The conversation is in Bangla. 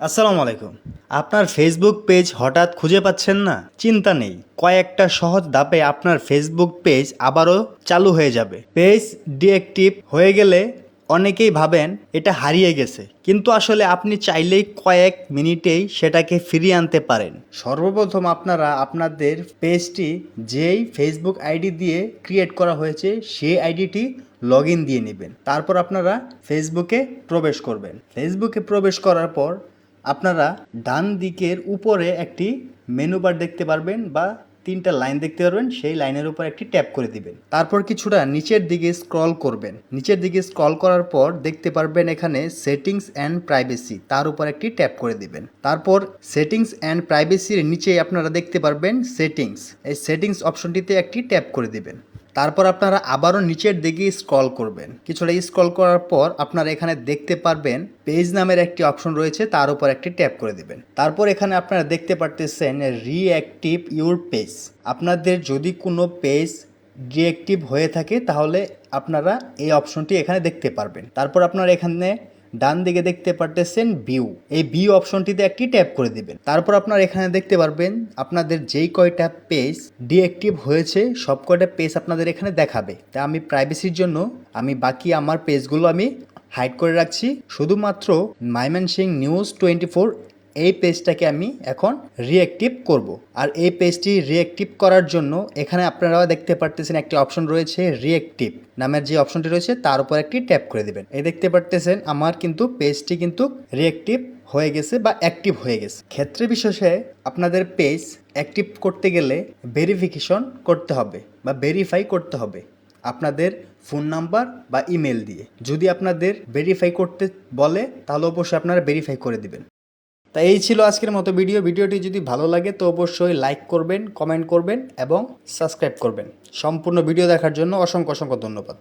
আসসালামু আলাইকুম। আপনার ফেসবুক পেজ হঠাৎ খুঁজে পাচ্ছেন না? চিন্তা নেই, কয়েকটা সহজ ধাপে আপনার ফেসবুক পেজ আবারও চালু হয়ে যাবে। পেজ ডিঅ্যাক্টিভ হয়ে গেলে অনেকেই ভাবেন এটা হারিয়ে গেছে, কিন্তু আসলে আপনি চাইলেই কয়েক মিনিটেই সেটাকে ফিরিয়ে আনতে পারেন। সর্বপ্রথম আপনারা আপনাদের পেজটি যেই ফেসবুক আইডি দিয়ে ক্রিয়েট করা হয়েছে, সেই আইডিটি লগ দিয়ে নেবেন। তারপর আপনারা ফেসবুকে প্রবেশ করবেন। ফেসবুকে প্রবেশ করার পর আপনারা ডান দিকের উপরে একটি মেনু বার দেখতে পারবেন বা তিনটা লাইন দেখতে পারবেন, সেই লাইনের উপর একটি ট্যাপ করে দিবেন। তারপর কিছুটা নিচের দিকে স্ক্রল করবেন। নিচের দিকে স্ক্রল করার পর দেখতে পারবেন এখানে সেটিংস অ্যান্ড প্রাইভেসি তার উপর একটি ট্যাপ করে দিবেন। তারপর সেটিংস অ্যান্ড প্রাইভেসির নিচে আপনারা দেখতে পারবেন সেটিংস এই সেটিংস অপশনটিতে একটি ট্যাপ করে দিবেন। তারপর আপনারা আবারও নিচের দিকে স্ক্রল করবেন। কিছুটা স্ক্রল করার পর আপনারা এখানে দেখতে পারবেন পেজ নামের একটি অপশন রয়েছে, তার উপর একটি ট্যাপ করে দেবেন। তারপর এখানে আপনারা দেখতে পারতেছেন রিঅ্যাক্টিভ ইউর পেজ আপনাদের যদি কোনো পেজ ডিঅ্যাক্টিভ হয়ে থাকে, তাহলে আপনারা এই অপশনটি এখানে দেখতে পারবেন। তারপর আপনারা এখানে ডান দিকে দেখতে পারতেছেন ভিউ এই ভিউ অপশনটিতে একটি ট্যাপ করে দিবেন। তারপর আপনার এখানে দেখতে পারবেন, আপনাদের যেই কয়টা পেজ ডিঅ্যাক্টিভ হয়েছে, সব কয়টা পেজ আপনাদের এখানে দেখাবে। তা আমি প্রাইভেসির জন্য আমি বাকি আমার পেজগুলো আমি হাইড করে রাখছি। শুধুমাত্র Mymensingh news twenty four এই পেজটাকে আমি এখন রিঅ্যাক্টিভ করব। আর এই পেজটি রিঅ্যাক্টিভ করার জন্য এখানে আপনারা দেখতে পারতেছেন একটি অপশন রয়েছে রিঅ্যাক্টিভ নামের যে অপশনটি রয়েছে, তার উপর একটি ট্যাপ করে দেবেন। এই দেখতে পারতেছেন, আমার কিন্তু পেজটি কিন্তু রিঅ্যাক্টিভ হয়ে গেছে বা অ্যাক্টিভ হয়ে গেছে। ক্ষেত্রে বিশেষে আপনাদের পেজ অ্যাক্টিভ করতে গেলে ভেরিফিকেশন করতে হবে বা ভেরিফাই করতে হবে আপনাদের ফোন নাম্বার বা ইমেল দিয়ে। যদি আপনাদের ভেরিফাই করতে বলে, তাহলে অবশ্যই আপনারা ভেরিফাই করে দিবেন। তা এই ছিল আজকের মতো ভিডিও। ভিডিওটি যদি ভালো লাগে তো অবশ্যই লাইক করবেন, কমেন্ট করবেন এবং সাবস্ক্রাইব করবেন। সম্পূর্ণ ভিডিও দেখার জন্য অসংখ্য অসংখ্য ধন্যবাদ।